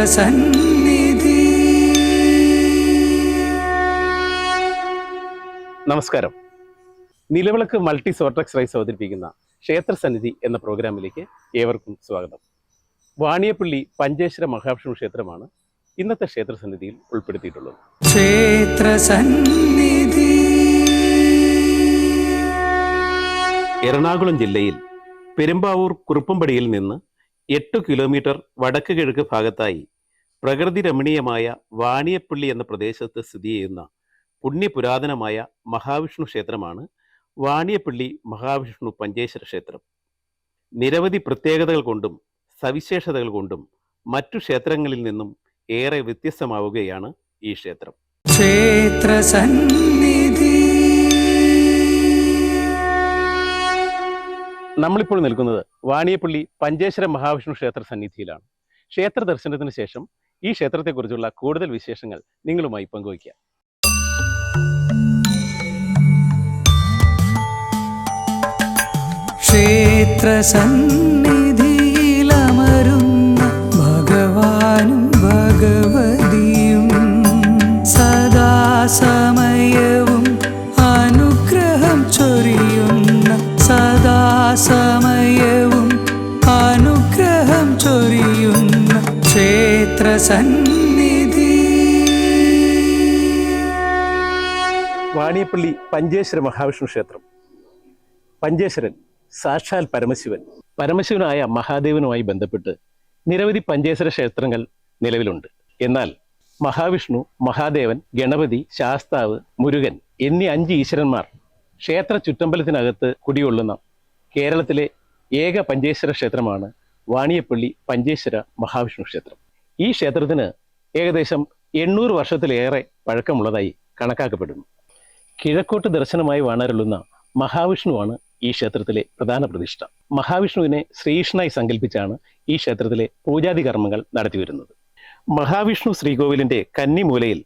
ക്ഷേത്രസന്നിധി നമസ്കാരം. നിലവിളക്ക് multi സോർട്ടക്സ് rice അവതരിപ്പിക്കുന്ന ക്ഷേത്രസന്നിധി എന്ന പ്രോഗ്രാമിലേക്ക് ഏവർക്കും സ്വാഗതം. വാണിയപ്പള്ളി പഞ്ചേശ്വര മഹാവിഷ്ണു ക്ഷേത്രമാണ് ഇന്നത്തെ ക്ഷേത്ര സന്നിധിയിൽ ഉൾപ്പെടുത്തിയിട്ടുള്ളത്. ക്ഷേത്ര സന്നിധി. എറണാകുളം ജില്ലയിൽ പെരുമ്പാവൂർ കുറുപ്പമ്പടിയിൽ നിന്ന് എട്ട് കിലോമീറ്റർ വടക്ക് കിഴക്ക് ഭാഗത്തായി പ്രകൃതി രമണീയമായ വാണിയപ്പള്ളി എന്ന പ്രദേശത്ത് സ്ഥിതി ചെയ്യുന്ന പുണ്യപുരാതനമായ മഹാവിഷ്ണു ക്ഷേത്രമാണ് വാണിയപ്പള്ളി മഹാവിഷ്ണു പഞ്ചേശ്വര ക്ഷേത്രം. നിരവധി പ്രത്യേകതകൾ കൊണ്ടും സവിശേഷതകൾ കൊണ്ടും മറ്റു ക്ഷേത്രങ്ങളിൽ നിന്നും ഏറെ വ്യത്യസ്തമാവുകയാണ് ഈ ക്ഷേത്രം. ക്ഷേത്രസന്നിധി നമ്മളിപ്പോൾ നിൽക്കുന്നത് വാണിയപ്പള്ളി പഞ്ചേശ്വര മഹാവിഷ്ണു ക്ഷേത്ര സന്നിധിയിലാണ്. ക്ഷേത്ര ദർശനത്തിന് ശേഷം ഈ ക്ഷേത്രത്തെക്കുറിച്ചുള്ള കൂടുതൽ വിശേഷങ്ങൾ നിങ്ങളുമായി പങ്കുവയ്ക്കാം. ക്ഷേത്ര സന്നിധിയിലമരുന്ന ഭഗവാനും ഭഗവതിയും ക്ഷേത്രസന്നിധി വാണിയപ്പള്ളി പഞ്ചേശ്വര മഹാവിഷ്ണു ക്ഷേത്രം. പഞ്ചേശ്വരൻ സാക്ഷാൽ പരമശിവൻ. പരമശിവനായ മഹാദേവനുമായി ബന്ധപ്പെട്ട് നിരവധി പഞ്ചേശ്വര ക്ഷേത്രങ്ങൾ നിലവിലുണ്ട്. എന്നാൽ മഹാവിഷ്ണു മഹാദേവൻ ഗണപതി ശാസ്താവ് മുരുകൻ എന്നീ അഞ്ച് ഈശ്വരന്മാർ ക്ഷേത്ര ചുറ്റമ്പലത്തിനകത്ത് കുടികൊള്ളുന്ന കേരളത്തിലെ ഏക പഞ്ചേശ്വര ക്ഷേത്രമാണ് വാണിയപ്പള്ളി പഞ്ചേശ്വര മഹാവിഷ്ണു ക്ഷേത്രം. ഈ ക്ഷേത്രത്തിന് ഏകദേശം എണ്ണൂറ് വർഷത്തിലേറെ പഴക്കമുള്ളതായി കണക്കാക്കപ്പെടുന്നു. കിഴക്കോട്ട് ദർശനമായി വാണരുളുന്ന മഹാവിഷ്ണുവാണ് ഈ ക്ഷേത്രത്തിലെ പ്രധാന പ്രതിഷ്ഠ. മഹാവിഷ്ണുവിനെ ശ്രീകൃഷ്ണനായി സങ്കല്പിച്ചാണ് ഈ ക്ഷേത്രത്തിലെ പൂജാതി കർമ്മങ്ങൾ നടത്തിവരുന്നത് മഹാവിഷ്ണു ശ്രീകോവിലിന്റെ കന്നിമൂലയിൽ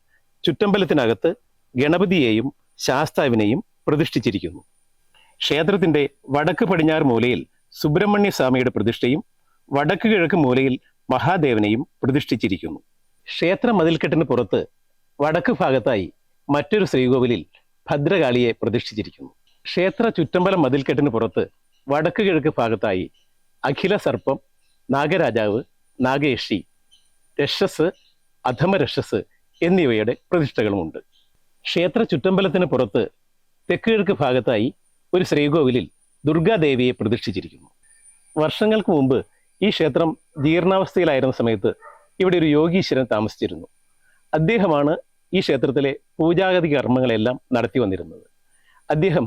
ചുറ്റമ്പലത്തിനകത്ത് ഗണപതിയെയും ശാസ്താവിനെയും പ്രതിഷ്ഠിച്ചിരിക്കുന്നു. ക്ഷേത്രത്തിന്റെ വടക്ക് പടിഞ്ഞാറ് മൂലയിൽ സുബ്രഹ്മണ്യ സ്വാമിയുടെ പ്രതിഷ്ഠയും വടക്ക് കിഴക്ക് മൂലയിൽ മഹാദേവനെയും പ്രതിഷ്ഠിച്ചിരിക്കുന്നു. ക്ഷേത്ര മതിൽക്കെട്ടിന് പുറത്ത് വടക്ക് ഭാഗത്തായി മറ്റൊരു ശ്രീകോവിലിൽ ഭദ്രകാളിയെ പ്രതിഷ്ഠിച്ചിരിക്കുന്നു. ക്ഷേത്ര ചുറ്റമ്പലം മതിൽക്കെട്ടിന് പുറത്ത് വടക്ക് കിഴക്ക് ഭാഗത്തായി അഖില സർപ്പം നാഗരാജാവ് നാഗേഷി രക്ഷസ് അധമരക്ഷസ് എന്നിവയുടെ പ്രതിഷ്ഠകളുമുണ്ട്. ക്ഷേത്ര ചുറ്റമ്പലത്തിന് പുറത്ത് തെക്ക് കിഴക്ക് ഭാഗത്തായി ഒരു ശ്രീകോവിലിൽ ദുർഗാദേവിയെ പ്രതിഷ്ഠിച്ചിരിക്കുന്നു. വർഷങ്ങൾക്ക് മുമ്പ് ഈ ക്ഷേത്രം ജീർണാവസ്ഥയിലായിരുന്ന സമയത്ത് ഇവിടെ ഒരു യോഗീശ്വരൻ താമസിച്ചിരുന്നു. അദ്ദേഹമാണ് ഈ ക്ഷേത്രത്തിലെ പൂജാഗതി കർമ്മങ്ങളെല്ലാം നടത്തി വന്നിരുന്നത്. അദ്ദേഹം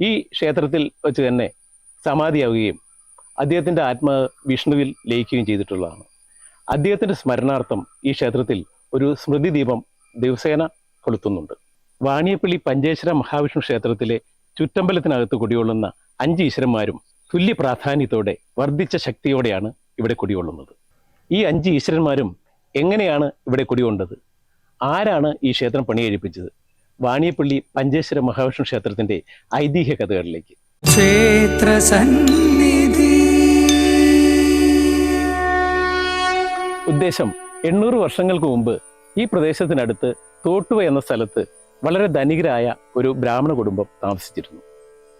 ഈ ക്ഷേത്രത്തിൽ വെച്ച് തന്നെ സമാധിയാവുകയും അദ്ദേഹത്തിന്റെ ആത്മാവ് വിഷ്ണുവിൽ ലയിക്കുകയും ചെയ്തിട്ടുള്ളതാണ്. അദ്ദേഹത്തിന്റെ സ്മരണാർത്ഥം ഈ ക്ഷേത്രത്തിൽ ഒരു സ്മൃതി ദീപം ദിവസേന കൊളുത്തുന്നുണ്ട്. വാണിയപ്പള്ളി പഞ്ചേശ്വര മഹാവിഷ്ണു ക്ഷേത്രത്തിലെ ചുറ്റമ്പലത്തിനകത്ത് കുടികൊള്ളുന്ന അഞ്ച് ഈശ്വരന്മാരും തുല്യ പ്രാധാന്യത്തോടെ വർദ്ധിച്ച ശക്തിയോടെയാണ് ഇവിടെ കുടികൊള്ളുന്നത്. ഈ അഞ്ച് ഈശ്വരന്മാരും എങ്ങനെയാണ് ഇവിടെ കുടികൊണ്ടത്? ആരാണ് ഈ ക്ഷേത്രം പണികഴിപ്പിച്ചത്? വാണിയപ്പള്ളി പഞ്ചേശ്വര മഹാവിഷ്ണു ക്ഷേത്രത്തിന്റെ ഐതിഹ്യ കഥകളിലേക്ക്. ക്ഷേത്രസന്നിധി ഉദ്ദേശം എണ്ണൂറ് വർഷങ്ങൾക്ക് മുമ്പ് ഈ പ്രദേശത്തിനടുത്ത് തോട്ടുവ എന്ന സ്ഥലത്ത് വളരെ ധനികരായ ഒരു ബ്രാഹ്മണ കുടുംബം താമസിച്ചിരുന്നു.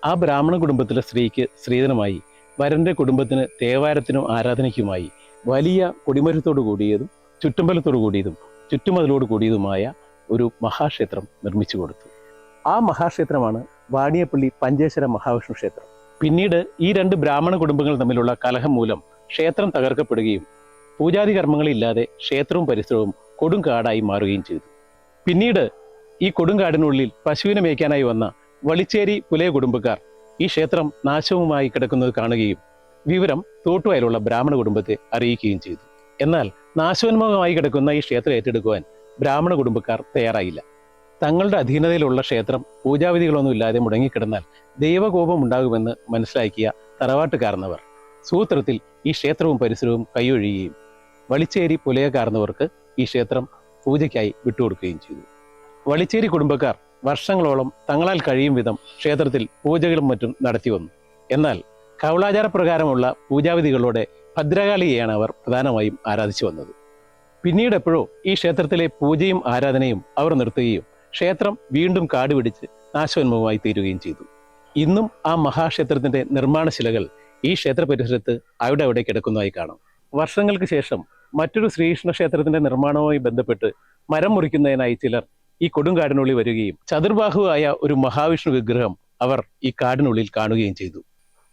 ആ ബ്രാഹ്മണ കുടുംബത്തിലെ സ്ത്രീക്ക് സ്ത്രീധനമായി വരന്റെ കുടുംബത്തിന് തേവാരത്തിനും ആരാധനയ്ക്കുമായി വലിയ കൊടിമരത്തോടു കൂടിയതും ചുറ്റുമ്പലത്തോടു കൂടിയതും ചുറ്റുമതിലോട് കൂടിയതുമായ ഒരു മഹാക്ഷേത്രം നിർമ്മിച്ചു കൊടുത്തു. ആ മഹാക്ഷേത്രമാണ് വാണിയപ്പള്ളി പഞ്ചേശ്വര മഹാവിഷ്ണു ക്ഷേത്രം. പിന്നീട് ഈ രണ്ട് ബ്രാഹ്മണ കുടുംബങ്ങൾ തമ്മിലുള്ള കലഹം മൂലം ക്ഷേത്രം തകർക്കപ്പെടുകയും പൂജാതി കർമ്മങ്ങളില്ലാതെ ക്ഷേത്രവും പരിസരവും കൊടുങ്കാടായി മാറുകയും ചെയ്തു. പിന്നീട് ഈ കൊടുങ്കാടിനുള്ളിൽ പശുവിനെ മേയ്ക്കാനായി വന്ന വളിച്ചേരി പുലയ കുടുംബക്കാർ ഈ ക്ഷേത്രം നാശവുമായി കിടക്കുന്നത് കാണുകയും വിവരം തോട്ടുവയലുള്ള ബ്രാഹ്മണ കുടുംബത്തെ അറിയിക്കുകയും ചെയ്തു. എന്നാൽ നാശോന്മുഖമായി കിടക്കുന്ന ഈ ക്ഷേത്രം ഏറ്റെടുക്കുവാൻ ബ്രാഹ്മണ കുടുംബക്കാർ തയ്യാറായില്ല. തങ്ങളുടെ അധീനതയിലുള്ള ക്ഷേത്രം പൂജാവിധികളൊന്നും ഇല്ലാതെ മുടങ്ങിക്കിടന്നാൽ ദൈവകോപം ഉണ്ടാകുമെന്ന് മനസ്സിലാക്കിയ തറവാട്ടുകാർന്നവർ സൂത്രത്തിൽ ഈ ക്ഷേത്രവും പരിസരവും കൈയൊഴിയുകയും വളിച്ചേരി പുലയക്കാർന്നവർക്ക് ഈ ക്ഷേത്രം പൂജയ്ക്കായി വിട്ടുകൊടുക്കുകയും ചെയ്തു. വളിച്ചേരി കുടുംബക്കാർ വർഷങ്ങളോളം തങ്ങളാൽ കഴിയും വിധം ക്ഷേത്രത്തിൽ പൂജകളും മറ്റും നടത്തി വന്നു. എന്നാൽ കൗളാചാര പ്രകാരമുള്ള പൂജാവിധികളോടെ ഭദ്രകാളിയെയാണ് അവർ പ്രധാനമായും ആരാധിച്ചു വന്നത്. പിന്നീട് എപ്പോഴോ ഈ ക്ഷേത്രത്തിലെ പൂജയും ആരാധനയും അവർ നിർത്തുകയും ക്ഷേത്രം വീണ്ടും കാടുപിടിച്ച് നാശോന്മുഖമായി തീരുകയും ചെയ്തു. ഇന്നും ആ മഹാക്ഷേത്രത്തിന്റെ നിർമ്മാണ ശിലകൾ ഈ ക്ഷേത്ര പരിസരത്ത് അവിടെ അവിടെ കിടക്കുന്നതായി കാണാം. വർഷങ്ങൾക്ക് ശേഷം മറ്റൊരു ശ്രീകൃഷ്ണ ക്ഷേത്രത്തിന്റെ നിർമ്മാണവുമായി ബന്ധപ്പെട്ട് മരം മുറിക്കുന്നതിനായി ചിലർ ഈ കൊടുങ്കാടിനുള്ളിൽ വരികയും ചതുർബാഹുവായ ഒരു മഹാവിഷ്ണു വിഗ്രഹം അവർ ഈ കാടിനുള്ളിൽ കാണുകയും ചെയ്തു.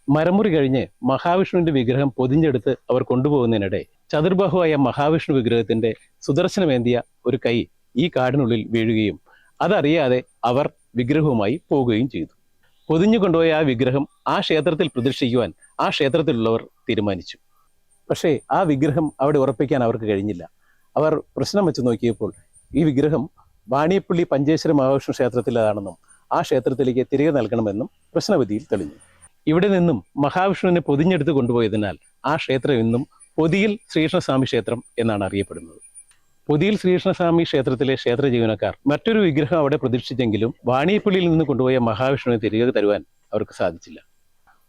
മരമുറി കഴിഞ്ഞ് മഹാവിഷ്ണുവിന്റെ വിഗ്രഹം പൊതിഞ്ഞെടുത്ത് അവർ കൊണ്ടുപോകുന്നതിനിടെ ചതുർബാഹുവായ മഹാവിഷ്ണു വിഗ്രഹത്തിന്റെ സുദർശനമേന്തിയ ഒരു കൈ ഈ കാടിനുള്ളിൽ വീഴുകയും അതറിയാതെ അവർ വിഗ്രഹവുമായി പോവുകയും ചെയ്തു. പൊതിഞ്ഞു കൊണ്ടുപോയ ആ വിഗ്രഹം ആ ക്ഷേത്രത്തിൽ പ്രതിഷ്ഠിക്കുവാൻ ആ ക്ഷേത്രത്തിലുള്ളവർ തീരുമാനിച്ചു. പക്ഷേ ആ വിഗ്രഹം അവിടെ ഉറപ്പിക്കാൻ അവർക്ക് കഴിഞ്ഞില്ല. അവർ പ്രശ്നം വെച്ച് നോക്കിയപ്പോൾ ഈ വിഗ്രഹം വാണിയപ്പള്ളി പഞ്ചേശ്വര മഹാവിഷ്ണു ക്ഷേത്രത്തിലാണെന്നും ആ ക്ഷേത്രത്തിലേക്ക് തിരികെ നൽകണമെന്നും പ്രശ്നവിധിയിൽ തെളിഞ്ഞു. ഇവിടെ നിന്നും മഹാവിഷ്ണുവിനെ പൊതിഞ്ഞെടുത്ത് കൊണ്ടുപോയതിനാൽ ആ ക്ഷേത്രം ഇന്നും പൊതിയിൽ ശ്രീകൃഷ്ണസ്വാമി ക്ഷേത്രം എന്നാണ് അറിയപ്പെടുന്നത്. പൊതിയിൽ ശ്രീകൃഷ്ണസ്വാമി ക്ഷേത്രത്തിലെ ക്ഷേത്ര ജീവനക്കാർ മറ്റൊരു വിഗ്രഹം അവിടെ പ്രതീക്ഷിച്ചെങ്കിലും വാണിയപ്പള്ളിയിൽ നിന്ന് കൊണ്ടുപോയ മഹാവിഷ്ണുവിനെ തിരികെ തരുവാൻ അവർക്ക് സാധിച്ചില്ല.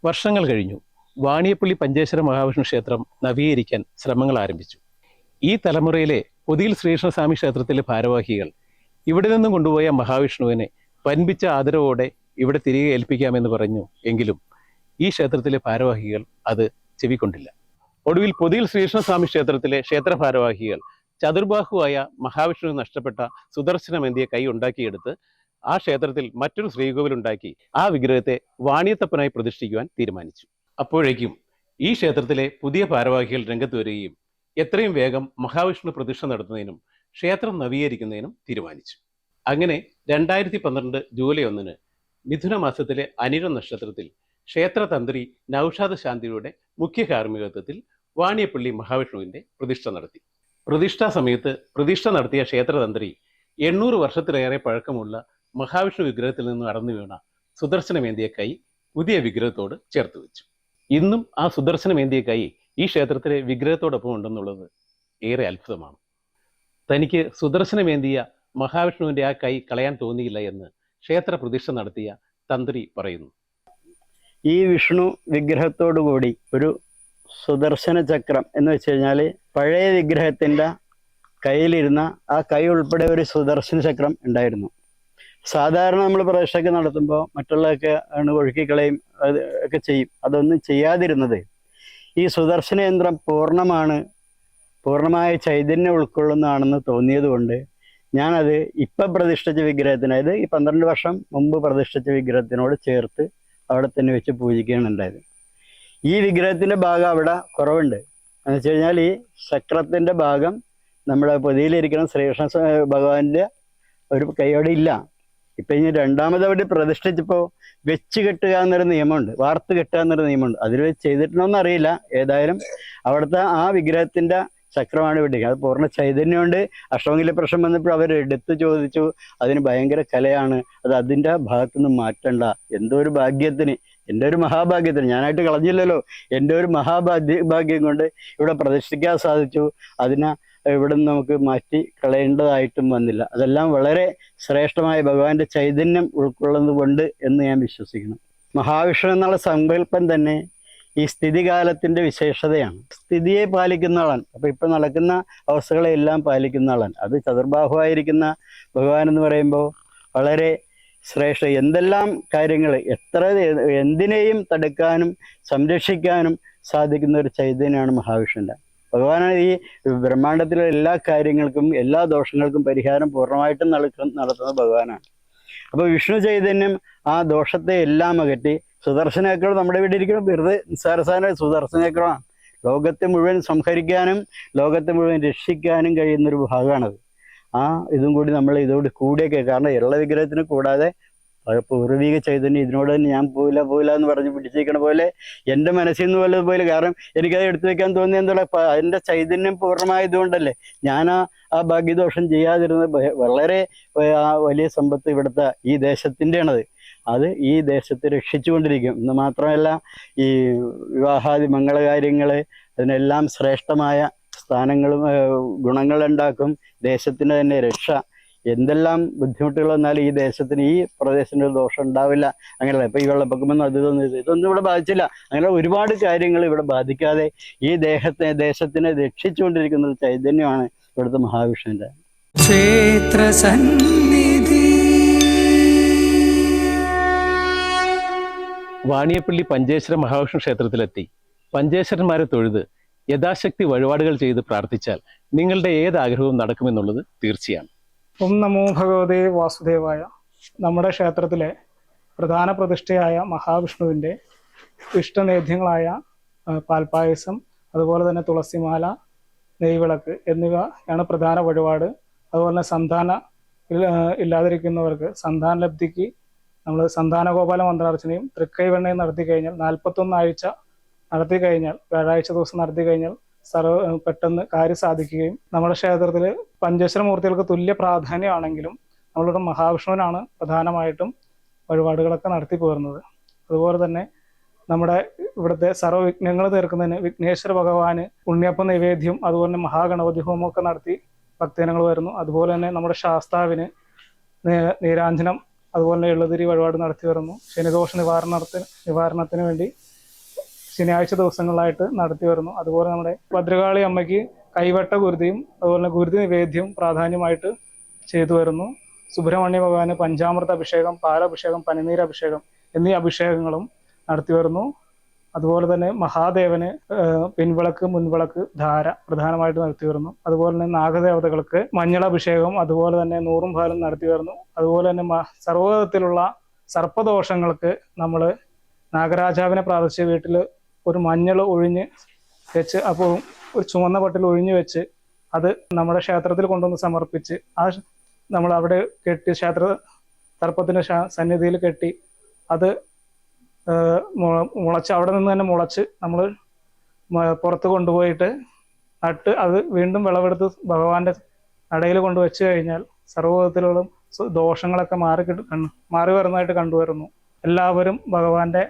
വർഷങ്ങൾ കഴിഞ്ഞു. വാണിയപ്പള്ളി പഞ്ചേശ്വര മഹാവിഷ്ണു ക്ഷേത്രം നവീകരിക്കാൻ ശ്രമങ്ങൾ ആരംഭിച്ചു. ഈ തലമുറയിലെ പൊതിയിൽ ശ്രീകൃഷ്ണസ്വാമി ക്ഷേത്രത്തിലെ ഭാരവാഹികൾ ഇവിടെ നിന്നും കൊണ്ടുപോയ മഹാവിഷ്ണുവിനെ വൻപിച്ച ആദരവോടെ ഇവിടെ തിരികെ ഏൽപ്പിക്കാമെന്ന് പറഞ്ഞു എങ്കിലും ഈ ക്ഷേത്രത്തിലെ ഭാരവാഹികൾ അത് ചെവിക്കൊണ്ടില്ല. ഒടുവിൽ പൊതിയിൽ ശ്രീകൃഷ്ണസ്വാമി ക്ഷേത്രത്തിലെ ക്ഷേത്ര ഭാരവാഹികൾ ചതുർബാഹുവായ മഹാവിഷ്ണു നഷ്ടപ്പെട്ട സുദർശനമെന്തിയ കൈ ഉണ്ടാക്കിയെടുത്ത് ആ ക്ഷേത്രത്തിൽ മറ്റൊരു ശ്രീകോവിൽ ഉണ്ടാക്കി ആ വിഗ്രഹത്തെ വാണിയത്തപ്പനായി പ്രതിഷ്ഠിക്കുവാൻ തീരുമാനിച്ചു. അപ്പോഴേക്കും ഈ ക്ഷേത്രത്തിലെ പുതിയ ഭാരവാഹികൾ രംഗത്ത് വരികയും എത്രയും വേഗം മഹാവിഷ്ണു പ്രതിഷ്ഠ നടത്തുന്നതിനും ക്ഷേത്രം നവീകരിക്കുന്നതിനും തീരുമാനിച്ചു. അങ്ങനെ രണ്ടായിരത്തി പന്ത്രണ്ട് ജൂലൈ ഒന്നിന് മിഥുന മാസത്തിലെ അനിഴ നക്ഷത്രത്തിൽ ക്ഷേത്രതന്ത്രി നൌഷാദ് ശാന്തിയുടെ മുഖ്യ കാർമ്മികത്വത്തിൽ വാണിയപ്പള്ളി മഹാവിഷ്ണുവിന്റെ പ്രതിഷ്ഠ നടത്തി. പ്രതിഷ്ഠാ സമയത്ത് പ്രതിഷ്ഠ നടത്തിയ ക്ഷേത്രതന്ത്രി എണ്ണൂറ് വർഷത്തിലേറെ പഴക്കമുള്ള മഹാവിഷ്ണു വിഗ്രഹത്തിൽ നിന്ന് അടന്നു വീണ സുദർശനമേന്തിയ കൈ പുതിയ വിഗ്രഹത്തോട് ചേർത്ത് വെച്ചു. ഇന്നും ആ സുദർശനമേന്തിയ കൈ ഈ ക്ഷേത്രത്തിലെ വിഗ്രഹത്തോടൊപ്പം ഉണ്ടെന്നുള്ളത് ഏറെ അത്ഭുതമാണ്. തനിക്ക് സുദർശനമേന്തിയ മഹാവിഷ്ണുവിന്റെ ആ കൈ കളയാൻ തോന്നിയില്ല എന്ന് ക്ഷേത്ര പ്രതിഷ്ഠ നടത്തിയ തന്ത്രി പറയുന്നു. ഈ വിഷ്ണു വിഗ്രഹത്തോടുകൂടി ഒരു സുദർശന ചക്രം എന്ന് വെച്ച് കഴിഞ്ഞാൽ പഴയ വിഗ്രഹത്തിന്റെ കയ്യിലിരുന്ന ആ കൈ ഉൾപ്പെടെ ഒരു സുദർശന ചക്രം ഉണ്ടായിരുന്നു. സാധാരണ നമ്മൾ പ്രദർശനമൊക്കെ നടത്തുമ്പോൾ മറ്റുള്ളതൊക്കെ ആണ് ഒഴുക്കിക്കളയും അത് ഒക്കെ ചെയ്യും. അതൊന്നും ചെയ്യാതിരുന്നത്. ഈ സുദർശന യന്ത്രം പൂർണമാണ് പൂർണമായ ചൈതന്യം ഉൾക്കൊള്ളുന്നതാണെന്ന് തോന്നിയതുകൊണ്ട് ഞാനത് ഇപ്പം പ്രതിഷ്ഠിച്ച വിഗ്രഹത്തിന് അതായത് ഈ പന്ത്രണ്ട് വർഷം മുമ്പ് പ്രതിഷ്ഠിച്ച വിഗ്രഹത്തിനോട് ചേർത്ത് അവിടെ തന്നെ വെച്ച് പൂജിക്കുകയാണ് ഉണ്ടായത്. ഈ വിഗ്രഹത്തിന്റെ ഭാഗം അവിടെ കുറവുണ്ട്. എന്ന് വെച്ച് കഴിഞ്ഞാൽ ഈ ചക്രത്തിന്റെ ഭാഗം നമ്മുടെ പൊതിയിലിരിക്കുന്ന ശ്രീകൃഷ്ണ ഭഗവാന്റെ ഒരു കൈയോടെ ഇല്ല. ഇപ്പൊ ഇനി രണ്ടാമത് അവിടെ പ്രതിഷ്ഠിച്ചപ്പോൾ വെച്ച് കെട്ടുക എന്നൊരു നിയമമുണ്ട് വാർത്ത് കെട്ടുക എന്നൊരു നിയമമുണ്ട്. അതിൽ വെച്ച് ചെയ്തിട്ടുണ്ടോ എന്നറിയില്ല ഏതായാലും അവിടുത്തെ ആ വിഗ്രഹത്തിന്റെ ചക്രമാണ് ഇവിടെ. അത് പൂർണ ചൈതന്യമുണ്ട്. അഷ്ടമംഗല പ്രശ്നം വന്നപ്പോൾ അവർ എടുത്തു ചോദിച്ചു അതിന് ഭയങ്കര കലയാണ്. അത് അതിന്റെ ഭാഗത്തുനിന്ന് മാറ്റണ്ട. എന്തോ ഒരു ഭാഗ്യത്തിന്. എന്റെ ഒരു മഹാഭാഗ്യത്തിന്. ഞാനായിട്ട് കളഞ്ഞില്ലല്ലോ. എന്റെ ഒരു മഹാഭാഗ്യ ഭാഗ്യം കൊണ്ട് ഇവിടെ പ്രതിഷ്ഠിക്കാൻ സാധിച്ചു. അതിനെ ഇവിടെ നിന്ന് നമുക്ക് മാറ്റി കളയേണ്ടതായിട്ടും വന്നില്ല. അതെല്ലാം വളരെ ശ്രേഷ്ഠമായ ഭഗവാന്റെ ചൈതന്യം ഉൾക്കൊള്ളുന്നത് കൊണ്ട് എന്ന് ഞാൻ വിശ്വസിക്കുന്നു. മഹാവിഷ്ണു എന്നുള്ള സങ്കല്പം തന്നെ ഈ സ്ഥിതികാലത്തിന്റെ വിശേഷതയാണ്. സ്ഥിതിയെ പാലിക്കുന്ന ആളാണ്. അപ്പൊ ഇപ്പൊ നടക്കുന്ന അവസ്ഥകളെ എല്ലാം പാലിക്കുന്ന ആളാണ്. അത് ചതുർബാഹുവായിരിക്കുന്ന ഭഗവാൻ എന്ന് പറയുമ്പോൾ വളരെ ശ്രേഷ്ഠ. എന്തെല്ലാം കാര്യങ്ങൾ എത്ര എന്തിനേയും തടുക്കാനും സംരക്ഷിക്കാനും സാധിക്കുന്ന ഒരു ചൈതന്യമാണ് മഹാവിഷ്ണുവിന്റെ ഭഗവാനാണ് ഈ ബ്രഹ്മാണ്ടത്തിലെ എല്ലാ കാര്യങ്ങൾക്കും എല്ലാ ദോഷങ്ങൾക്കും പരിഹാരം പൂർണമായിട്ടും നടക്കുന്ന നടത്തുന്ന ഭഗവാനാണ്. അപ്പൊ വിഷ്ണു ചൈതന്യം ആ ദോഷത്തെ എല്ലാം അകറ്റി സുദർശനേക്രം നമ്മുടെ വീട്ടിൽ ഇരിക്കണം വെറുതെ നിസ്സാരസാന സുദർശനേക്രമാണ് ലോകത്തെ മുഴുവൻ സംഹരിക്കാനും ലോകത്തെ മുഴുവൻ രക്ഷിക്കാനും കഴിയുന്ന ഒരു ഭാഗമാണത്. ആ ഇതും കൂടി നമ്മൾ ഇതോട് കൂടിയൊക്കെ. കാരണം എള്ള വിഗ്രഹത്തിന് കൂടാതെ പൂർവീക ചൈതന്യം ഇതിനോട് തന്നെ ഞാൻ പോയില്ല പോയില്ല എന്ന് പറഞ്ഞ് പിടിച്ചിരിക്കണ പോലെ എന്റെ മനസ്സിൽ നിന്ന് പോലെ പോലെ കാരണം എനിക്കത് എടുത്തു വെക്കാൻ തോന്നിയ എന്തുള്ള എന്റെ ചൈതന്യം പൂർണമായതുകൊണ്ടല്ലേ ഞാൻ ആ ആ ഭാഗ്യദോഷം ചെയ്യാതിരുന്നത്. വളരെ വലിയ സമ്പത്ത് ഇവിടുത്തെ ഈ ദേശത്തിന്റെയാണത്. അത് ഈ ദേശത്തെ രക്ഷിച്ചുകൊണ്ടിരിക്കും. എന്ന് മാത്രമല്ല ഈ വിവാഹാദി മംഗളകാര്യങ്ങൾ അതിനെല്ലാം ശ്രേഷ്ഠമായ സ്ഥാനങ്ങളും ഗുണങ്ങളുണ്ടാക്കും. ദേശത്തിന് തന്നെ രക്ഷ. എന്തെല്ലാം ബുദ്ധിമുട്ടുകൾ വന്നാലും ഈ ദേശത്തിന് ഈ പ്രദേശത്തിന് ഒരു ദോഷം ഉണ്ടാവില്ല. അങ്ങനെയല്ല. ഇപ്പൊ ഈ വെള്ളപ്പൊക്കമൊന്നും അത് ഇതൊന്നും ഇത് ഇതൊന്നും ഇവിടെ ബാധിച്ചില്ല. അങ്ങനെ ഒരുപാട് കാര്യങ്ങൾ ഇവിടെ ബാധിക്കാതെ ഈ ദേഹത്തെ ദേശത്തിനെ രക്ഷിച്ചുകൊണ്ടിരിക്കുന്ന ഒരു ചൈതന്യമാണ് ഇവിടുത്തെ മഹാവിഷ്ണുവിന്റെ ക്ഷേത്ര സന്നിധി വാണിയപ്പള്ളി പഞ്ചേശ്വര മഹാവിഷ്ണു ക്ഷേത്രത്തിലെത്തി. പഞ്ചേശ്വരന്മാരെ തൊഴുത് യഥാശക്തി വഴിപാടുകൾ ചെയ്ത് പ്രാർത്ഥിച്ചാൽ നിങ്ങളുടെ ഏത് ആഗ്രഹവും നടക്കുമെന്നുള്ളത് തീർച്ചയാണ്. ഓം നമോ ഭഗവതേ വാസുദേവായ. നമ്മുടെ ക്ഷേത്രത്തിലെ പ്രധാന പ്രതിഷ്ഠയായ മഹാവിഷ്ണുവിന്റെ ഇഷ്ടനേദ്യങ്ങളായ പാൽപ്പായസം അതുപോലെ തന്നെ തുളസിമാല നെയ്വിളക്ക് എന്നിവയാണ് പ്രധാന വഴിപാട്. അതുപോലെ തന്നെ സന്താന ഇല്ലാതിരിക്കുന്നവർക്ക് സന്താന ലബ്ധിക്ക് നമ്മൾ സന്താനഗോപാല മന്ത്രാർച്ചനയും തൃക്കൈവെണ്ണയും നടത്തി കഴിഞ്ഞാൽ നാൽപ്പത്തൊന്ന് ആഴ്ച നടത്തി കഴിഞ്ഞാൽ വ്യാഴാഴ്ച ദിവസം നടത്തി കഴിഞ്ഞാൽ സർവ പെട്ടെന്ന് കാര്യം സാധിക്കുകയും നമ്മുടെ ക്ഷേത്രത്തിൽ പഞ്ചേശ്വര മൂർത്തികൾക്ക് തുല്യ പ്രാധാന്യമാണെങ്കിലും നമ്മളിവിടെ മഹാവിഷ്ണുവിനാണ് പ്രധാനമായിട്ടും വഴിപാടുകളൊക്കെ നടത്തി പോരുന്നത്. അതുപോലെ തന്നെ നമ്മുടെ ഇവിടുത്തെ സർവവിഘ്നങ്ങൾ തീർക്കുന്നതിന് വിഘ്നേശ്വര ഭഗവാന് ഉണ്ണിയപ്പ നൈവേദ്യം അതുപോലെ തന്നെ മഹാഗണപതി ഹോമമൊക്കെ നടത്തി ഭക്തജനങ്ങൾ വരുന്നു. അതുപോലെ തന്നെ നമ്മുടെ ശാസ്താവിന് നീരാഞ്ജനം അതുപോലെ എള്ളുതിരി വഴിപാട് നടത്തി വരുന്നു. ശനിദോഷ നിവാരണത്തിന് നിവാരണത്തിന് വേണ്ടി ശനിയാഴ്ച ദിവസങ്ങളിലായിട്ട് നടത്തി വരുന്നു. അതുപോലെ നമ്മുടെ ഭദ്രകാളി അമ്മയ്ക്ക് കൈവട്ട ഗുരുതിയും അതുപോലെ ഗുരുതി നിവേദ്യവും പ്രാധാന്യമായിട്ട് ചെയ്തു വരുന്നു. സുബ്രഹ്മണ്യ ഭഗവാന് പഞ്ചാമൃത അഭിഷേകം പാലഭിഷേകം പനിനീരഭിഷേകം എന്നീ അഭിഷേകങ്ങളും നടത്തി വരുന്നു. അതുപോലെ തന്നെ മഹാദേവന് പിൻവിളക്ക് മുൻവിളക്ക് ധാര പ്രധാനമായിട്ട് നടത്തി വരുന്നു. അതുപോലെ തന്നെ നാഗദേവതകൾക്ക് മഞ്ഞളഭിഷേകം അതുപോലെ തന്നെ നൂറും പാലും നടത്തി വരുന്നു. അതുപോലെ തന്നെ സർവതത്തിലുള്ള സർപ്പദോഷങ്ങൾക്ക് നമ്മൾ നാഗരാജാവിനെ പ്രാർത്ഥിച്ച് വീട്ടിൽ ഒരു മഞ്ഞൾ ഒഴിഞ്ഞ് വെച്ച് അപ്പോൾ ഒരു ചുവന്ന പട്ടിൽ ഒഴിഞ്ഞു വെച്ച് അത് നമ്മുടെ ക്ഷേത്രത്തിൽ കൊണ്ടുവന്ന് സമർപ്പിച്ച് ആ നമ്മൾ അവിടെ കെട്ടി ക്ഷേത്ര സർപ്പത്തിന്റെ സന്നിധിയിൽ കെട്ടി അത് മുളച്ച് അവിടെ നിന്ന് തന്നെ മുളച്ച് നമ്മൾ പുറത്ത് കൊണ്ടുപോയിട്ട് നട്ട് അത് വീണ്ടും വിളവെടുത്ത് ഭഗവാന്റെ നടയിൽ കൊണ്ട് വെച്ച് കഴിഞ്ഞാൽ സർവവിധത്തിലുള്ള ദോഷങ്ങളൊക്കെ മാറി മാറി വരുന്നതായിട്ട് കണ്ടുവരുന്നു. എല്ലാവരും ഭഗവാന്റെ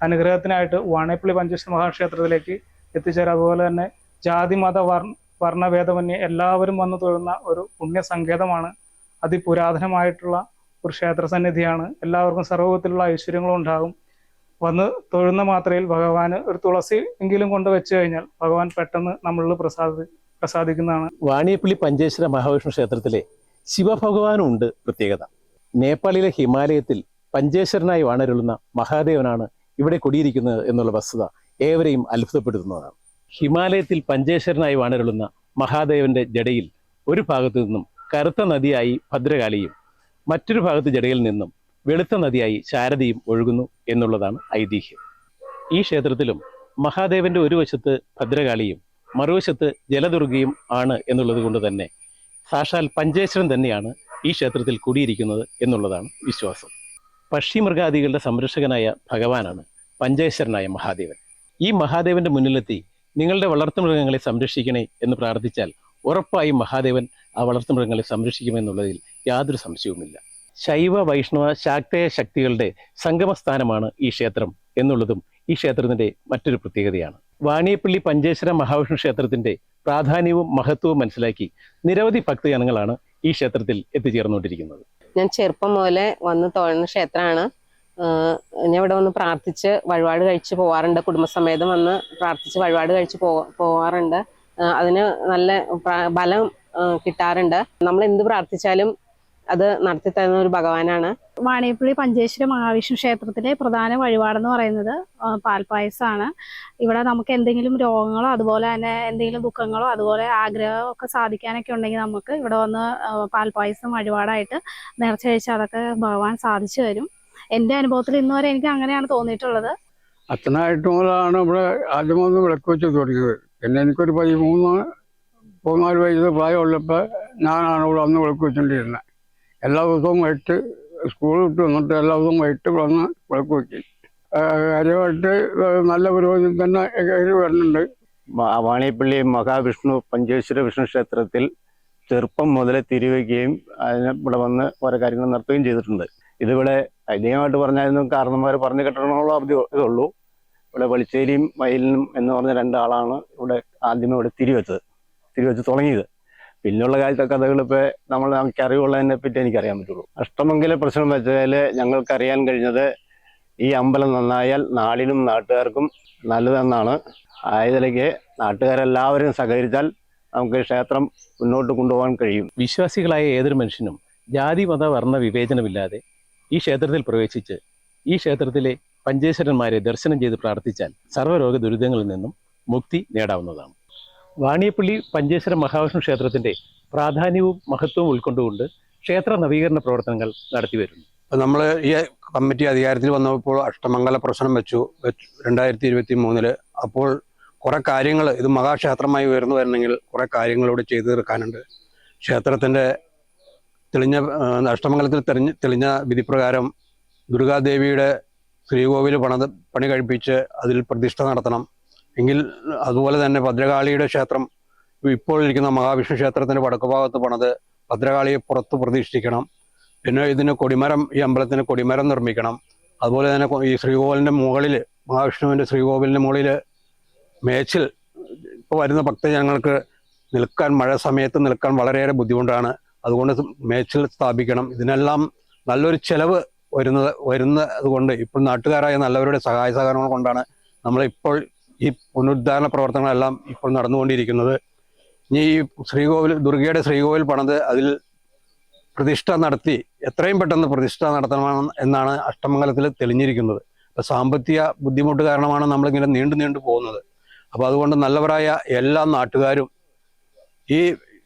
അനുഗ്രഹത്തിനായിട്ട് വാണേപ്പള്ളി പഞ്ചേശ്വര മഹാക്ഷേത്രത്തിലേക്ക് എത്തിച്ചേരും. അതുപോലെ തന്നെ ജാതി മത വർണ വർണഭേദമന്യേ എല്ലാവരും വന്ന് തൊഴുന്ന ഒരു പുണ്യ സങ്കേതമാണ് അതിപുരാതനമായിട്ടുള്ള ഒരു ക്ഷേത്ര സന്നിധിയാണ് എല്ലാവർക്കും സർവത്തിലുള്ള ഐശ്വര്യങ്ങളും ഉണ്ടാകും. വന്ന് തൊഴുന്ന മാത്രയിൽ ഭഗവാന് ഒരു തുളസി എങ്കിലും കൊണ്ട് വെച്ച് കഴിഞ്ഞാൽ ഭഗവാൻ പെട്ടെന്ന് നമ്മളിൽ പ്രസാദി പ്രസാദിക്കുന്നതാണ്. വാണിയപ്പള്ളി പഞ്ചേശ്വര മഹാവിഷ്ണു ക്ഷേത്രത്തിലെ ശിവഭഗവാനും ഉണ്ട് പ്രത്യേകത. നേപ്പാളിലെ ഹിമാലയത്തിൽ പഞ്ചേശ്വരനായി വാണരുളുന്ന മഹാദേവനാണ് ഇവിടെ കൊടിയിരിക്കുന്നത് എന്നുള്ള വസ്തുത ഏവരെയും അത്ഭുതപ്പെടുത്തുന്നതാണ്. ഹിമാലയത്തിൽ പഞ്ചേശ്വരനായി വാണരുളുന്ന മഹാദേവന്റെ ജടയിൽ ഒരു ഭാഗത്തു നിന്നും കറുത്ത നദിയായി ഭദ്രകാളിയും മറ്റൊരു ഭാഗത്ത് ജടയിൽ നിന്നും വെളുത്ത നദിയായി ശാരദയും ഒഴുകുന്നു എന്നുള്ളതാണ് ഐതിഹ്യം. ഈ ക്ഷേത്രത്തിലും മഹാദേവന്റെ ഒരു വശത്ത് ഭദ്രകാളിയും മറുവശത്ത് ജലദുർഗയും ആണ് എന്നുള്ളത് കൊണ്ട് തന്നെ സാക്ഷാൽ പഞ്ചേശ്വരൻ തന്നെയാണ് ഈ ക്ഷേത്രത്തിൽ കൂടിയിരിക്കുന്നത് എന്നുള്ളതാണ് വിശ്വാസം. പക്ഷിമൃഗാദികളുടെ സംരക്ഷകനായ ഭഗവാനാണ് പഞ്ചേശ്വരനായ മഹാദേവൻ. ഈ മഹാദേവന്റെ മുന്നിലെത്തി നിങ്ങളുടെ വളർത്തുമൃഗങ്ങളെ സംരക്ഷിക്കണേ എന്ന് പ്രാർത്ഥിച്ചാൽ ഉറപ്പായും മഹാദേവൻ ആ വളർത്തുമൃഗങ്ങളെ സംരക്ഷിക്കുമെന്നുള്ളതിൽ യാതൊരു സംശയവുമില്ല. ശൈവ വൈഷ്ണവ ശാക്തേയ ശക്തികളുടെ സംഗമസ്ഥാനമാണ് ഈ ക്ഷേത്രം എന്നുള്ളതും ഈ ക്ഷേത്രത്തിന്റെ മറ്റൊരു പ്രത്യേകതയാണ്. വാണിയപ്പള്ളി പഞ്ചേശ്വര മഹാവിഷ്ണു ക്ഷേത്രത്തിന്റെ പ്രാധാന്യവും മഹത്വവും മനസ്സിലാക്കി നിരവധി ഭക്തജനങ്ങളാണ് ഈ ക്ഷേത്രത്തിൽ എത്തിച്ചേർന്നുകൊണ്ടിരിക്കുന്നത്. ഞാൻ ചെറുപ്പം മുതലേ വന്ന് തോന്നുന്ന ക്ഷേത്രമാണ്. ഞാൻ ഇവിടെ വന്ന് പ്രാർത്ഥിച്ച് വഴിപാട് കഴിച്ച് പോവാറുണ്ട്. കുടുംബസമേതം വന്ന് പ്രാർത്ഥിച്ച് വഴിപാട് കഴിച്ച് പോവാറുണ്ട്. അതിന് നല്ല ബലം കിട്ടാറുണ്ട്. നമ്മൾ എന്ത് പ്രാർത്ഥിച്ചാലും അത് നടത്തി തരുന്ന ഒരു ഭഗവാനാണ്. വാണിയപ്പള്ളി പഞ്ചേശ്വര മഹാവിഷ്ണു ക്ഷേത്രത്തിലെ പ്രധാന വഴിപാടെന്ന് പറയുന്നത് പാൽപ്പായസമാണ് ഇവിടെ നമുക്ക് എന്തെങ്കിലും രോഗങ്ങളോ അതുപോലെ തന്നെ എന്തെങ്കിലും ദുഃഖങ്ങളോ അതുപോലെ ആഗ്രഹമോ ഒക്കെ സാധിക്കാനൊക്കെ ഉണ്ടെങ്കിൽ നമുക്ക് ഇവിടെ വന്ന് പാൽപ്പായസം വഴിപാടായിട്ട് നേർച്ച കഴിച്ചാൽ അതൊക്കെ ഭഗവാൻ സാധിച്ചു തരും. എന്റെ അനുഭവത്തിൽ ഇന്ന് വരെ എനിക്ക് അങ്ങനെയാണ് തോന്നിയിട്ടുള്ളത്. അച്ഛനായിട്ട് മുതലാണ് ഇവിടെ ആദ്യം ഒന്ന് വിളക്ക് വെച്ച് തുടങ്ങിയത്. പിന്നെ എനിക്കൊരു പതിമൂന്ന് പതിനാല് വയസ്സ് പ്രായമുള്ളപ്പോൾ ഞാനാണ് ഇവിടെ അന്ന് വിളക്ക് വെച്ചുകൊണ്ടിരുന്നത് എല്ലാ ദിവസവും വൈകിട്ട് സ്കൂൾ വിട്ട് വന്നിട്ട് എല്ലാ ദിവസവും വൈകിട്ട് വന്ന് വിളക്ക് വയ്ക്കും. കാര്യമായിട്ട് നല്ല പുരോഗതി തന്നെ വരുന്നുണ്ട്. വാണിപ്പള്ളി മഹാവിഷ്ണു പഞ്ചേശ്വര വിഷ്ണു ക്ഷേത്രത്തിൽ ചെറുപ്പം മുതലേ തിരിവയ്ക്കുകയും അതിന് ഇവിടെ വന്ന് ഓരോ കാര്യങ്ങൾ നടത്തുകയും ചെയ്തിട്ടുണ്ട്. ഇതിവിടെ ഐതിഹ്യമായിട്ട് പറഞ്ഞായിരുന്നു കാരണന്മാർ പറഞ്ഞു കെട്ടണമെന്നുള്ള അവധി ഇതുള്ളൂ ഇവിടെ വെളിച്ചേരിയും വയലിനും എന്ന് പറഞ്ഞ രണ്ടാളാണ് ഇവിടെ ആദ്യമേ ഇവിടെ തിരിവെച്ചത്. തിരിവെച്ച് തുടങ്ങിയത്. പിന്നെയുള്ള കാലത്തെ കഥകൾ ഇപ്പോൾ നമ്മൾ നമുക്ക് അറിവുള്ളതിനെ പറ്റി എനിക്കറിയാൻ പറ്റുള്ളൂ. അഷ്ടമംഗല പ്രശ്നം വെച്ചാൽ ഞങ്ങൾക്കറിയാൻ കഴിഞ്ഞത് ഈ അമ്പലം നന്നായാൽ നാടിനും നാട്ടുകാർക്കും നല്ലതെന്നാണ്. ആയതിലേക്ക് നാട്ടുകാരെല്ലാവരും സഹകരിച്ചാൽ നമുക്ക് ക്ഷേത്രം മുന്നോട്ട് കൊണ്ടുപോകാൻ കഴിയും. വിശ്വാസികളായ ഏതൊരു മനുഷ്യനും ജാതി മത വർണ വിവേചനമില്ലാതെ ഈ ക്ഷേത്രത്തിൽ പ്രവേശിച്ച് ഈ ക്ഷേത്രത്തിലെ പഞ്ചേശ്വരന്മാരെ ദർശനം ചെയ്ത് പ്രാർത്ഥിച്ചാൽ സർവരോഗ ദുരിതങ്ങളിൽ നിന്നും മുക്തി നേടാവുന്നതാണ്. വാണിയപ്പള്ളി പഞ്ചേശ്വര മഹാവിഷ്ണു ക്ഷേത്രത്തിന്റെ പ്രാധാന്യവും മഹത്വവും ഉൾക്കൊണ്ടുകൊണ്ട് ക്ഷേത്ര നവീകരണ പ്രവർത്തനങ്ങൾ നടത്തിവരുന്നു നമ്മൾ ഈ കമ്മിറ്റി അധികാരത്തിൽ വന്നപ്പോൾ അഷ്ടമംഗല പ്രശ്നം വെച്ചു. രണ്ടായിരത്തി ഇരുപത്തി മൂന്നിൽ അപ്പോൾ കുറെ കാര്യങ്ങൾ ഇത് മഹാക്ഷേത്രമായി ഉയർന്നു വരണമെങ്കിൽ കുറെ കാര്യങ്ങളോട് ചെയ്തു തീർക്കാനുണ്ട്. ക്ഷേത്രത്തിന്റെ തെളിഞ്ഞ അഷ്ടമംഗലത്തിൽ തെളിഞ്ഞ തെളിഞ്ഞ വിധിപ്രകാരം ദുർഗാദേവിയുടെ ശ്രീകോവിൽ പണത് പണി കഴിപ്പിച്ച് അതിൽ പ്രതിഷ്ഠ നടത്തണം. എങ്കിൽ അതുപോലെ തന്നെ ഭദ്രകാളിയുടെ ക്ഷേത്രം ഇപ്പോൾ ഇരിക്കുന്ന മഹാവിഷ്ണു ക്ഷേത്രത്തിന്റെ വടക്കുഭാഗത്ത് പണത് ഭദ്രകാളിയെ പുറത്ത് പ്രതിഷ്ഠിക്കണം. പിന്നെ ഇതിന് കൊടിമരം ഈ അമ്പലത്തിന് കൊടിമരം നിർമ്മിക്കണം. അതുപോലെ തന്നെ ഈ ശ്രീകോവിലിന്റെ മുകളിൽ മഹാവിഷ്ണുവിന്റെ ശ്രീകോവിലിന്റെ മുകളിൽ മേച്ചിൽ ഇപ്പോൾ വരുന്ന ഭക്തജനങ്ങൾക്ക് നിൽക്കാൻ മഴ സമയത്ത് നിൽക്കാൻ വളരെയേറെ ബുദ്ധിമുട്ടാണ്. അതുകൊണ്ട് മേച്ചിൽ സ്ഥാപിക്കണം. ഇതിനെല്ലാം നല്ലൊരു ചെലവ് വരുന്നത് വരുന്നത് കൊണ്ട് ഇപ്പോൾ നാട്ടുകാരായ നല്ലവരുടെ സഹായ സഹകരണങ്ങൾ കൊണ്ടാണ് നമ്മളിപ്പോൾ ഈ പുനരുദ്ധാരണ പ്രവർത്തനങ്ങളെല്ലാം ഇപ്പോൾ നടന്നുകൊണ്ടിരിക്കുന്നത്. ഇനി ഈ ശ്രീകോവിൽ ദുർഗയുടെ ശ്രീകോവിൽ പണത് അതിൽ പ്രതിഷ്ഠ നടത്തി എത്രയും പെട്ടെന്ന് പ്രതിഷ്ഠ നടത്തണം എന്നാണ് അഷ്ടമംഗലത്തിൽ തെളിഞ്ഞിരിക്കുന്നത്. അപ്പൊ സാമ്പത്തിക ബുദ്ധിമുട്ട് കാരണമാണ് നമ്മളിങ്ങനെ നീണ്ടു നീണ്ടു പോകുന്നത്. അപ്പോൾ അതുകൊണ്ട് നല്ലവരായ എല്ലാ നാട്ടുകാരും ഈ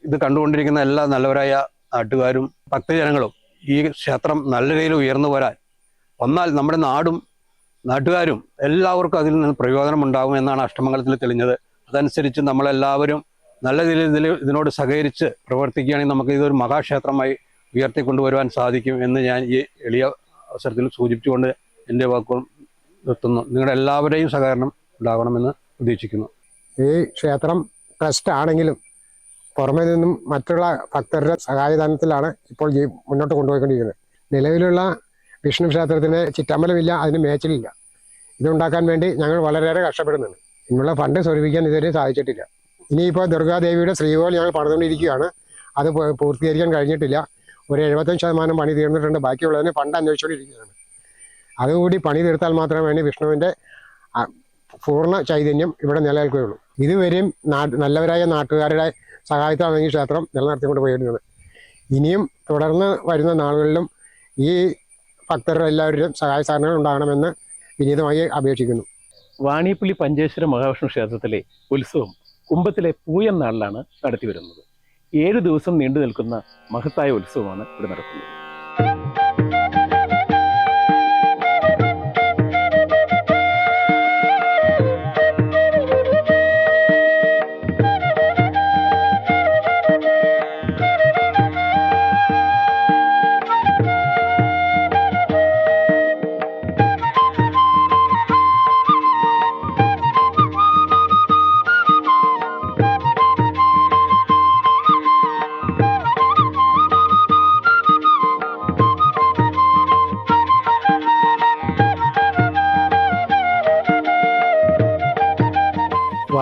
ഇത് കണ്ടുകൊണ്ടിരിക്കുന്ന എല്ലാ നല്ലവരായ നാട്ടുകാരും ഭക്തജനങ്ങളും ഈ ക്ഷേത്രം നല്ല രീതിയിൽ ഉയർന്നു വരാൻ വന്നാൽ നമ്മുടെ നാടും നാട്ടുകാരും എല്ലാവർക്കും അതിൽ നിന്ന് പ്രയോജനം ഉണ്ടാകും എന്നാണ് അഷ്ടമംഗലത്തിൽ തെളിഞ്ഞത്. അതനുസരിച്ച് നമ്മളെല്ലാവരും നല്ല രീതിയിൽ ഇതിനോട് സഹകരിച്ച് പ്രവർത്തിക്കുകയാണെങ്കിൽ നമുക്ക് ഇതൊരു മഹാക്ഷേത്രമായി ഉയർത്തിക്കൊണ്ടുവരുവാൻ സാധിക്കും എന്ന് ഞാൻ ഈ എളിയ അവസരത്തിൽ സൂചിപ്പിച്ചുകൊണ്ട് എന്റെ വാക്കുകൾ നിർത്തുന്നു. നിങ്ങളുടെ എല്ലാവരുടെയും സഹകരണം ഉണ്ടാകണമെന്ന് പ്രതീക്ഷിക്കുന്നു. ഈ ക്ഷേത്രം ട്രസ്റ്റ് ആണെങ്കിലും പുറമെ നിന്നും മറ്റുള്ള ഭക്തരുടെ സഹായദാനത്തിലാണ് ഇപ്പോൾ മുന്നോട്ട് കൊണ്ടുപോയിക്കൊണ്ടിരിക്കുന്നത്. നിലവിലുള്ള വിഷ്ണു ക്ഷേത്രത്തിന് ചിറ്റമ്പലമില്ല അതിന് മേച്ചിലില്ല. ഇതുണ്ടാക്കാൻ വേണ്ടി ഞങ്ങൾ വളരെയേറെ കഷ്ടപ്പെടുന്നുണ്ട്. ഇന്നുള്ള ഫണ്ട് സ്വരൂപിക്കാൻ ഇതുവരെ സാധിച്ചിട്ടില്ല. ഇനിയിപ്പോൾ ദുർഗാദേവിയുടെ ശ്രീകോവിൽ ഞങ്ങൾ പണിതുകൊണ്ടിരിക്കുകയാണ്. അത് പൂർത്തീകരിക്കാൻ കഴിഞ്ഞിട്ടില്ല. ഒരു എഴുപത്തഞ്ച് ശതമാനം പണി തീർന്നിട്ടുണ്ട്. ബാക്കിയുള്ളതിന് ഫണ്ട് അന്വേഷിച്ചുകൊണ്ടിരിക്കുകയാണ്. അതുകൂടി പണി തീർത്താൽ മാത്രമേ വിഷ്ണുവിന്റെ പൂർണ ചൈതന്യം ഇവിടെ നിലനിൽക്കുകയുള്ളൂ. ഇതുവരെയും നല്ലവരായ നാട്ടുകാരുടെ സഹായത്താണ് ഈ ക്ഷേത്രം നിലനിർത്തിക്കൊണ്ട് പോയിരുന്നത്. ഇനിയും തുടർന്ന് വരുന്ന നാളുകളിലും ഈ ഭക്തരുടെ എല്ലാവരും സഹായ സഹകരണങ്ങൾ ഉണ്ടാകണമെന്ന് വിനീതമായി അപേക്ഷിക്കുന്നു. വാണിയപ്പള്ളി പഞ്ചേശ്വര മഹാവിഷ്ണു ക്ഷേത്രത്തിലെ ഉത്സവം കുംഭത്തിലെ പൂയം നാളിലാണ് നടത്തിവരുന്നത് ഏഴ് ദിവസം നീണ്ടു നിൽക്കുന്ന മഹത്തായ ഉത്സവമാണ് ഇവിടെ നടക്കുന്നത്.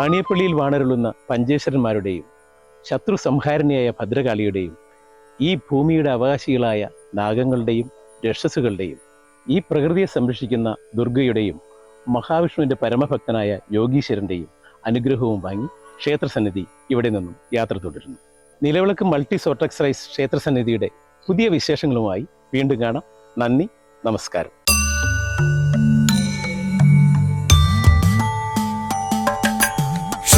വാണിയപ്പള്ളിയിൽ വാണരുളുന്ന പഞ്ചേശ്വരന്മാരുടെയും ശത്രു സംഹാരണിയായ ഭദ്രകാളിയുടെയും ഈ ഭൂമിയുടെ അവകാശികളായ നാഗങ്ങളുടെയും രക്ഷസുകളുടെയും ഈ പ്രകൃതിയെ സംരക്ഷിക്കുന്ന ദുർഗയുടെയും മഹാവിഷ്ണുവിന്റെ പരമഭക്തനായ യോഗീശ്വരന്റെയും അനുഗ്രഹവും വാങ്ങി ക്ഷേത്രസന്നിധി ഇവിടെ നിന്നും യാത്ര തുടരുന്നു. നിലവിളക്ക് മൾട്ടി സോട്ടക്സറൈസ് ക്ഷേത്രസന്നിധിയുടെ പുതിയ വിശേഷങ്ങളുമായി വീണ്ടും കാണാം. നന്ദി നമസ്കാരം.